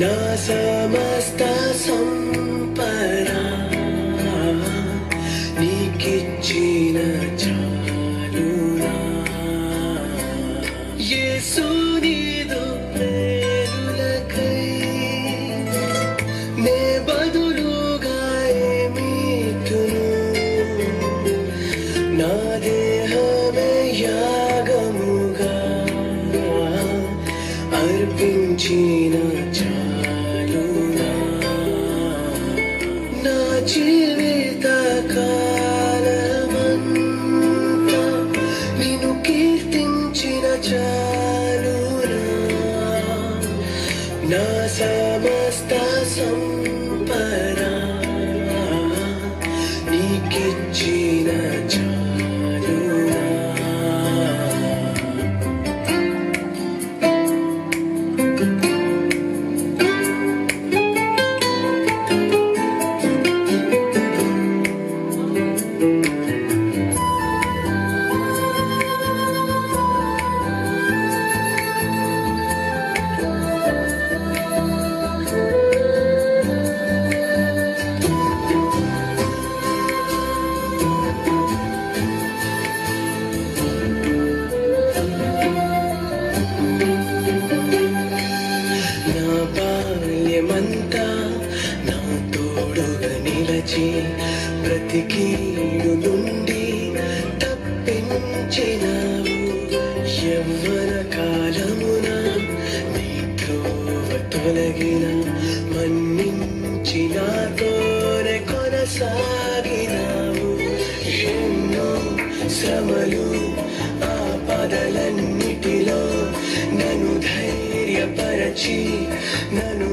నా సమస్త సంపద నీకిచ్చిన చాలునా యేసు చూపించిన చాలునా? నా జీవిత కాలమంతా నిన్ను కీర్తించిన చాలునా? నా సమస్తా బ్రతికీడు నుండి తప్పించినావు. యవ్వన కాలమున నీ త్రోవ తొలగిన మన్నించి కొనసాగినావు. ఎన్నో శ్రమలు నన్ను ధైర్యపరచి నన్ను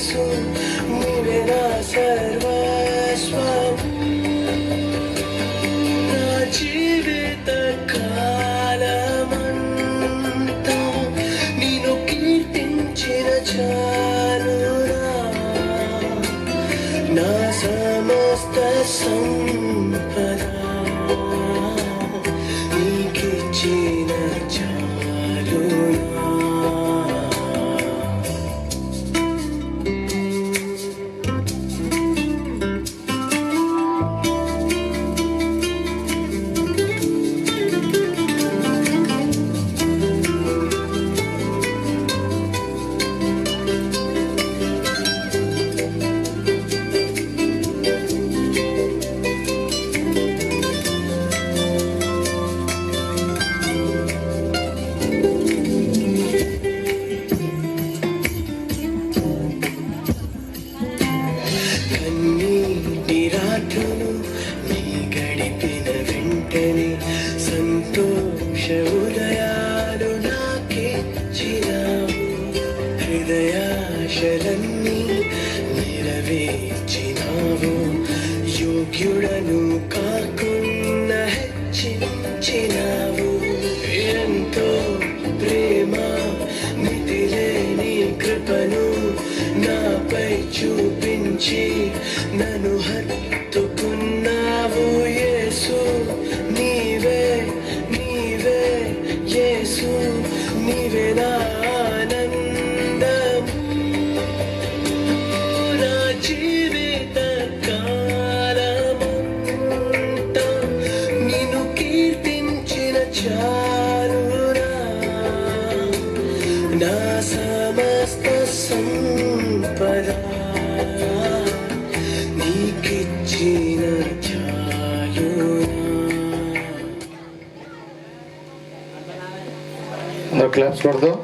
యేసు నీవే నా సర్వస్వం నా జీవిత కాలమంతా నిన్ను కీర్తించిన చాలునా నా సమస్త సంపద కన్నీటి రాత్రులు నీ గడిపిన వెంటనే సంతోష ఉదయాలు నాకిచ్చినావు. హృదయాశలన్నీ నెరవేర్చినావు. యోగ్యుడను కాకుండా హెచ్చించినావు. ఎంతో ప్రేమ మితిలేని కృపను నాపై చూపించి నన్ను హత్తుకున్నావు యేసు. నీవే నీవే యేసు. నీవే నా ఆనందం. నా జీవిత కాలమంతా నిన్ను కీర్తించిన చాలునా నా సమస్త సంపద నీకిచ్చిన చాలునా అందరూ క్లాప్స్ కొడదాం